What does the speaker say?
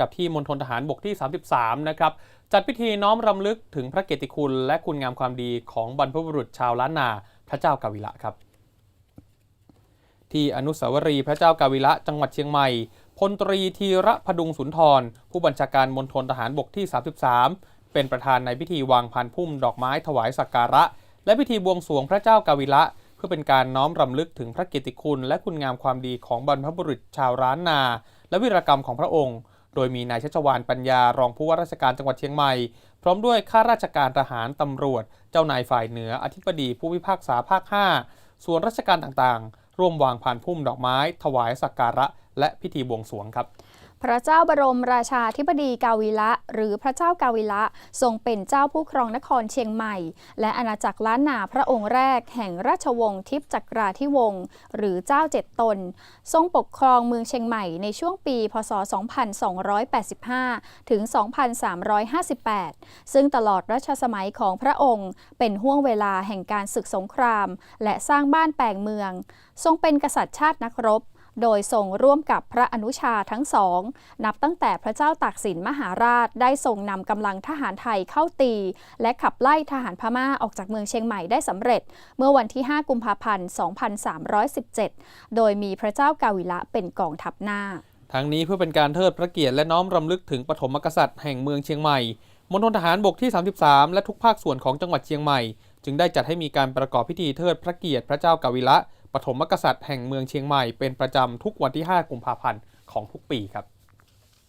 กับที่มณฑลทหารบกที่ 33 นะครับ จัดพิธีน้อมรำลึกถึงพระเกียรติคุณและคุณงามความดีของบรรพบุรุษชาวล้านนา พระเจ้ากาวิละครับ ที่อนุสาวรีย์พระเจ้ากาวิละจังหวัดเชียงใหม่พลตรีธีระพดุงสุนทร ผู้บัญชาการมณฑลทหารบกที่ 33 เป็นประธานในพิธีวางพันพุ่มดอกไม้ถวายสักการะ และพิธีบวงสรวงพระเจ้ากาวิละ เพื่อเป็นการน้อมรำลึกถึงพระเกียรติคุณ และคุณงามความดีของบรรพบุรุษชาวร้านนา และวิรกรรมของพระองค์ ดยมีนายชัชวานปัญญารองผู้ว่าราชการจังหวัดเชียงใหม่ พร้อมด้วยข้าราชการทหารตำรวจ เจ้านายฝ่ายเหนืออธิบดีผู้พิพากษาภาค 5 ส่วนราชการต่างๆ ร่วมวางผ่านพุ่มดอกไม้ ถวายสักการะ และพิธีบวงสรวงครับ พระเจ้าบรมราชาธิบดีกาวิละ หรือพระเจ้ากาวิละทรงเป็นเจ้าผู้ครองนครเชียงใหม่ และอาณาจักรล้านนาพระองค์แรก แห่งราชวงศ์ทิพจักราธิวงศ์หรือเจ้าเจ็ดตน ทรงปกครองเมืองเชียงใหม่ในช่วงปี พศ 2285 ถึง 2358 ซึ่งตลอดรัชสมัยของพระองค์ เป็นห่วงเวลาแห่งการศึกสงคราม และสร้างบ้านแปลงเมือง ทรงเป็นกษัตริย์ชาตินักรบ โดยทรงร่วมกับพระอนุชาทั้งสอง นับตั้งแต่พระเจ้าตากสินมหาราชได้ทรงนำกำลังทหารไทยเข้าตี และขับไล่ทหารพม่าออกจากเมืองเชียงใหม่ได้สำเร็จ เมื่อวันที่ 5 กุมภาพันธ์ 2317 โดยมีพระเจ้ากาวิละเป็นกองทัพหน้า ทั้งนี้เพื่อเป็นการเทิดพระเกียรติและน้อมรำลึกถึงปฐมกษัตริย์แห่งเมืองเชียงใหม่มณฑลทหารบกที่ 33 และทุกภาคส่วนของจังหวัดเชียงใหม่ จึงได้จัดให้มีการประกอบพิธีเทิดพระเกียรติพระเจ้ากาวิละ ปฐมกษัตริย์แห่งเมืองเชียงใหม่เป็นประจำทุกวันที่ 5 กุมภาพันธ์ของทุกปีครับ